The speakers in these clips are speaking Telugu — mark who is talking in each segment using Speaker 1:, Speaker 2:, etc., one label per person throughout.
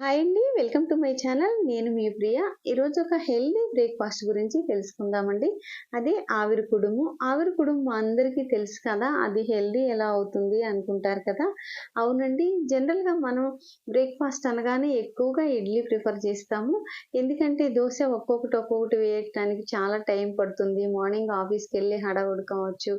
Speaker 1: హాయ్ అండి వెల్కమ్ టు మై ఛానల్. నేను మీ ప్రియ. ఈరోజు ఒక హెల్దీ బ్రేక్ఫాస్ట్ గురించి తెలుసుకుందామండి. అది ఆవిరి కుడుము. ఆవిరి కుడుము అందరికీ తెలుసు కదా అది హెల్దీ ఎలా అవుతుంది అనుకుంటారు కదా? అవునండి జనరల్గా మనం బ్రేక్ఫాస్ట్ అనగానే ఎక్కువగా ఇడ్లీ ప్రిఫర్ చేస్తాము. ఎందుకంటే దోశ ఒక్కొక్కటి ఒక్కొక్కటి వేయటానికి చాలా టైం పడుతుంది. మార్నింగ్ ఆఫీస్కి వెళ్ళే హడావుడు కావచ్చు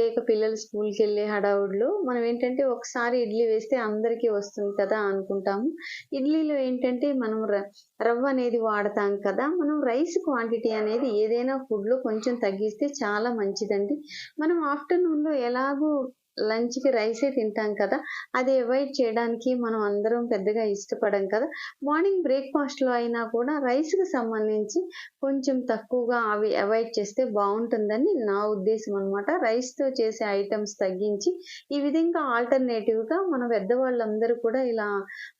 Speaker 1: లేక పిల్లలు స్కూల్కి వెళ్ళే హడావుడిలో మనం ఏంటంటే ఒకసారి ఇడ్లీ వేస్తే అందరికీ వస్తుంది కదా అనుకుంటాము. ఇడ్లీ ఇడ్లీలో ఏంటంటే మనం ర- రవ్వ అనేది వాడతాం కదా మనం రైస్ క్వాంటిటీ అనేది ఏదైనా ఫుడ్లో కొంచెం తగ్గిస్తే చాలా మంచిదండి. మనం ఆఫ్టర్నూన్లో ఎలాగో లంచ్కి రైసే తింటాం కదా అది అవాయిడ్ చేయడానికి మనం అందరం పెద్దగా ఇష్టపడం కదా. మార్నింగ్ బ్రేక్ఫాస్ట్లో అయినా కూడా రైస్కి సంబంధించి కొంచెం తక్కువగా అవి అవాయిడ్ చేస్తే బాగుంటుందని నా ఉద్దేశం అనమాట రైస్తో చేసే ఐటమ్స్ తగ్గించి ఈ విధంగా ఆల్టర్నేటివ్గా మన పెద్దవాళ్ళందరూ కూడా ఇలా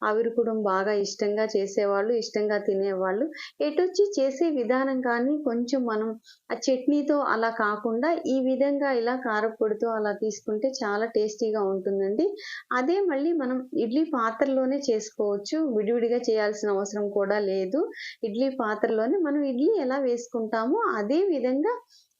Speaker 1: ఆవిరికుడం బాగా ఇష్టంగా చేసేవాళ్ళు ఇష్టంగా తినేవాళ్ళు. ఎటొచ్చి చేసే విధానం కానీ కొంచెం మనం ఆ చట్నీతో అలా కాకుండా ఈ విధంగా ఇలా కారపొడితో అలా తీసుకుంటే చాలా టేస్టీగా ఉంటుందండి. అదే మళ్ళీ మనం ఇడ్లీ పాత్రలోనే చేసుకోవచ్చు. విడివిడిగా చేయాల్సిన అవసరం కూడా లేదు. ఇడ్లీ పాత్రలోనే మనం ఇడ్లీ ఎలా వేసుకుంటామో అదే విధంగా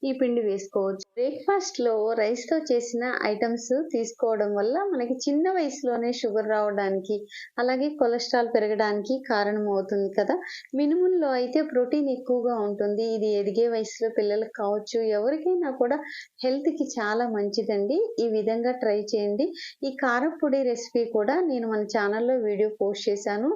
Speaker 1: ఈ పిండి వేసుకోవచ్చు. బ్రేక్ఫాస్ట్లో రైస్తో చేసిన ఐటమ్స్ తీసుకోవడం వల్ల మనకి చిన్న వయసులోనే షుగర్ రావడానికి అలాగే కొలెస్ట్రాల్ పెరగడానికి కారణం అవుతుంది కదా. మినుముల్లో అయితే ప్రోటీన్ ఎక్కువగా ఉంటుంది. ఇది ఎదిగే వయసులో పిల్లలకు కావచ్చు. ఎవరికైనా కూడా హెల్త్కి చాలా మంచిదండి. ఈ విధంగా ట్రై చేయండి. ఈ కారపొడి రెసిపీ కూడా నేను మన ఛానల్లో వీడియో పోస్ట్ చేశాను.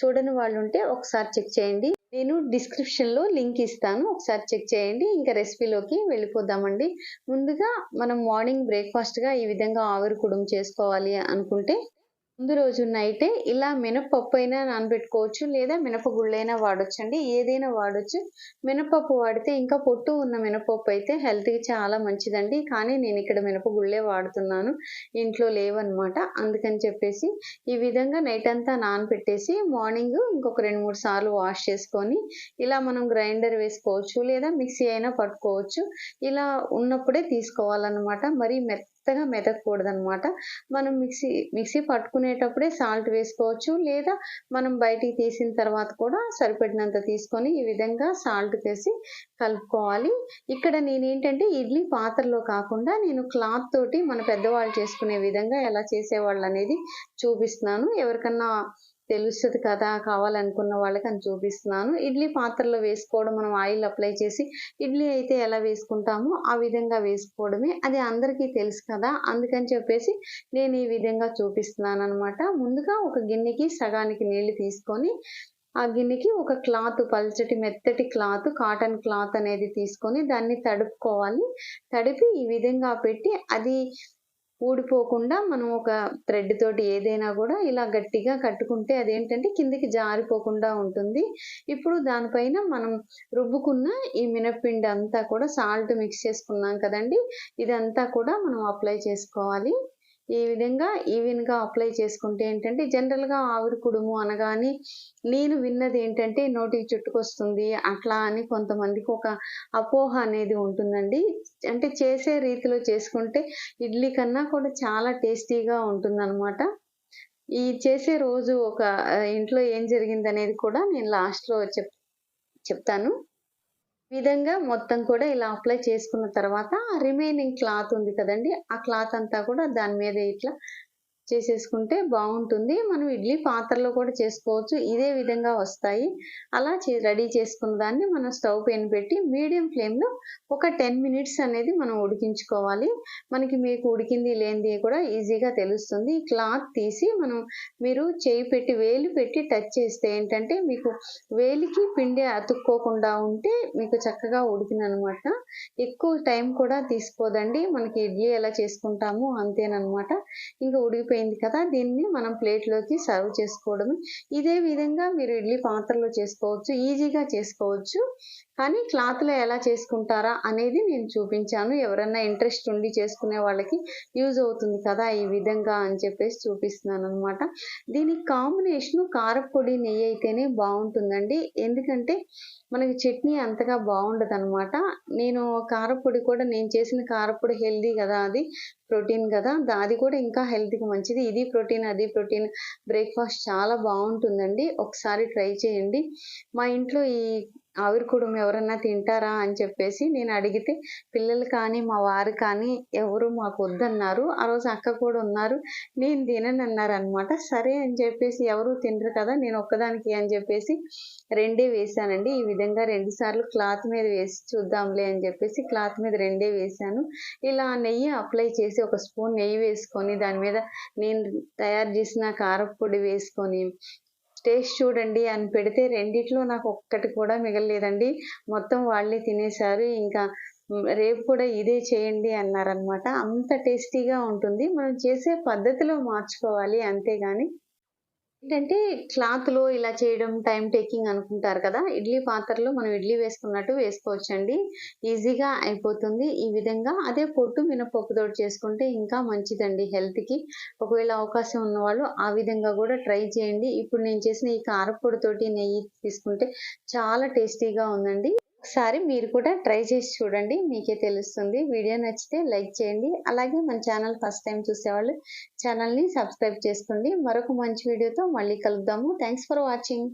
Speaker 1: చూడని వాళ్ళు ఉంటే ఒకసారి చెక్ చేయండి. నేను డిస్క్రిప్షన్లో లింక్ ఇస్తాను. ఒకసారి చెక్ చేయండి. ఇంకా రెసిపీలోకి వెళ్ళిపోదామండి. ముందుగా మనం మార్నింగ్ బ్రేక్ఫాస్ట్గా ఈ విధంగా ఆవిరి కుడుం చేసుకోవాలి అనుకుంటే ముందు రోజు నైటే ఇలా మినపప్పు అయినా నానబెట్టుకోవచ్చు లేదా మినపగుళ్ళైనా వాడొచ్చండి. ఏదైనా వాడొచ్చు. మినపప్పు వాడితే ఇంకా పొట్టు ఉన్న మినపప్పు అయితే హెల్త్కి చాలా మంచిదండి. కానీ నేను ఇక్కడ మినపగుళ్ళే వాడుతున్నాను. ఇంట్లో లేవన్నమాట అందుకని చెప్పేసి ఈ విధంగా నైట్ అంతా నానబెట్టేసి మార్నింగ్ ఇంకొక రెండు మూడు సార్లు వాష్ చేసుకొని ఇలా మనం గ్రైండర్ వేసుకోవచ్చు లేదా మిక్సీ అయినా పట్టుకోవచ్చు. ఇలా ఉన్నప్పుడే తీసుకోవాలన్నమాట. మరీ మెత్తగా మెదకూడదన్నమాట మనం మిక్సీ మిక్సీ పట్టుకునేటప్పుడే సాల్ట్ వేసుకోవచ్చు లేదా మనం బయటికి తీసిన తర్వాత కూడా సరిపడినంత తీసుకొని ఈ విధంగా సాల్ట్ వేసి కలుపుకోవాలి. ఇక్కడ నేనేంటంటే ఇడ్లీ పాత్రలో కాకుండా నేను క్లాత్ తోటి మన పెద్దవాళ్ళు చేసుకునే విధంగా ఎలా చేసేవాళ్ళు అనేది చూపిస్తున్నాను. ఎవరికన్నా తెలుస్తుంది కదా కావాలనుకున్న వాళ్ళకి అని చూపిస్తున్నాను. ఇడ్లీ పాత్రలో వేసుకోవడం మనం ఆయిల్ అప్లై చేసి ఇడ్లీ అయితే ఎలా వేసుకుంటామో ఆ విధంగా వేసుకోవడమే. అది అందరికీ తెలుసు కదా అందుకని చెప్పేసి నేను ఈ విధంగా చూపిస్తున్నాను అనమాట ముందుగా ఒక గిన్నెకి సగానికి నీళ్ళు తీసుకొని ఆ గిన్నెకి ఒక క్లాత్ పల్చటి మెత్తటి క్లాత్ కాటన్ క్లాత్ అనేది తీసుకొని దాన్ని తడుపుకోవాలి. తడిపి ఈ విధంగా పెట్టి అది ఊడిపోకుండా మనం ఒక థ్రెడ్ తోటి ఏదైనా కూడా ఇలా గట్టిగా కట్టుకుంటే అదేంటంటే కిందికి జారిపోకుండా ఉంటుంది. ఇప్పుడు దానిపైన మనం రుబ్బుకున్న ఈ మినప్పిండి అంతా కూడా సాల్ట్ మిక్స్ చేసుకున్నాం కదండి. ఇదంతా కూడా మనం అప్లై చేసుకోవాలి. ఈ విధంగా ఈవెన్గా అప్లై చేసుకుంటే ఏంటంటే జనరల్గా ఆవిరి కుడుము అనగానే నేను విన్నది ఏంటంటే నోటికి చుట్టుకొస్తుంది అట్లా అని కొంతమందికి ఒక అపోహ అనేది ఉంటుందండి. అంటే చేసే రీతిలో చేసుకుంటే ఇడ్లీ కన్నా కూడా చాలా టేస్టీగా ఉంటుందన్నమాట. ఈ చేసే రోజు ఒక ఇంట్లో ఏం జరిగింది అనేది కూడా నేను లాస్ట్లో చెప్ చెప్తాను. విధంగా మొత్తం కూడా ఇలా అప్లై చేసుకున్న తర్వాత రిమైనింగ్ క్లాత్ ఉంది కదండి. ఆ క్లాత్ అంతా కూడా దాని మీద ఇట్లా చేసేసుకుంటే బాగుంటుంది. మనం ఇడ్లీ పాత్రలో కూడా చేసుకోవచ్చు. ఇదే విధంగా వస్తాయి. అలా చే రెడీ చేసుకున్న దాన్ని మనం స్టవ్ పైన పెట్టి మీడియం ఫ్లేమ్లో ఒక టెన్ మినిట్స్ అనేది మనం ఉడికించుకోవాలి. మనకి మీకు ఉడికింది లేనిది కూడా ఈజీగా తెలుస్తుంది. క్లాత్ తీసి మనం మీరు చేయి పెట్టి వేలు పెట్టి టచ్ చేస్తే ఏంటంటే మీకు వేలికి పిండి అతుక్కోకుండా ఉంటే మీకు చక్కగా ఉడికిననమాట. ఎక్కువ టైం కూడా తీసుకోదండి. మనకి ఇడ్లీ ఎలా చేసుకుంటామో అంతేనమాట ఇంకా అయిపోయింది కదా దీన్ని మనం ప్లేట్లోకి సర్వ్ చేసుకోవడమే. ఇదే విధంగా మీరు ఇడ్లీ పాత్రలో చేసుకోవచ్చు ఈజీగా చేసుకోవచ్చు. కానీ క్లాత్లో ఎలా చేసుకుంటారా అనేది నేను చూపించాను. ఎవరన్నా ఇంట్రెస్ట్ ఉండి చేసుకునే వాళ్ళకి యూజ్ అవుతుంది కదా ఈ విధంగా అని చెప్పేసి చూపిస్తున్నాను అనమాట దీనికి కాంబినేషను కారపొడి నెయ్యి అయితేనే బాగుంటుందండి. ఎందుకంటే మనకి చట్నీ అంతగా బాగుండదు అనమాట నేను కారపొడి కూడా నేను చేసిన కారపొడి హెల్దీ కదా అది ప్రోటీన్ కదా. అది కూడా ఇంకా హెల్త్కి మంచిది. ఇది ప్రోటీన్ అది ప్రోటీన్ బ్రేక్ఫాస్ట్ చాలా బాగుంటుందండి. ఒకసారి ట్రై చేయండి. మా ఇంట్లో ఈ ఆవిరి కుడుము ఎవరన్నా తింటారా అని చెప్పేసి నేను అడిగితే పిల్లలు కానీ మా వారు కానీ ఎవరు మాకు వద్దన్నారు. ఆ రోజు అక్క కూడా ఉన్నారు. నేను తిననన్నారు అనమాట సరే అని చెప్పేసి ఎవరు తినరు కదా నేను ఒక్కదానికి అని చెప్పేసి రెండే వేసానండి ఈ విధంగా రెండు సార్లు క్లాత్ మీద వేసి చూద్దాంలే అని చెప్పేసి క్లాత్ మీద రెండే వేసాను ఇలా నెయ్యి అప్లై చేసి ఒక స్పూన్ నెయ్యి వేసుకొని దాని మీద నేను తయారు చేసిన కారపొడి వేసుకొని టేస్ట్ చూడండి అని పెడితే రెండిట్లో నాకు ఒక్కటి కూడా మిగలలేదండి. మొత్తం వాళ్ళే తినేశారు. ఇంకా రేపు కూడా ఇదే చేయండి అన్నారనమాట అంత టేస్టీగా ఉంటుంది. మనం చేసే పద్ధతిలో మార్చుకోవాలి అంతేగాని ఏంటంటే క్లాత్లో ఇలా చేయడం టైం టేకింగ్ అనుకుంటారు కదా ఇడ్లీ పాత్రలో మనం ఇడ్లీ వేసుకున్నట్టు వేసుకోవచ్చండి. ఈజీగా అయిపోతుంది ఈ విధంగా. అదే పొట్టు మినపప్పుతో చేసుకుంటే ఇంకా మంచిదండి హెల్త్కి. ఒకవేళ అవకాశం ఉన్నవాళ్ళు ఆ విధంగా కూడా ట్రై చేయండి. ఇప్పుడు నేను చేసిన ఈ కారపొడితోటి నెయ్యి తీసుకుంటే చాలా టేస్టీగా ఉందండి. ఒకసారి మీరు కూడా ట్రై చేసి చూడండి. మీకే తెలుస్తుంది. వీడియో నచ్చితే లైక్ చేయండి. అలాగే మన ఛానల్ ఫస్ట్ టైం చూసేవాళ్ళు ఛానల్ని సబ్స్క్రైబ్ చేసుకోండి. మరొక మంచి వీడియోతో మళ్ళీ కలుద్దాము. Thanks for watching.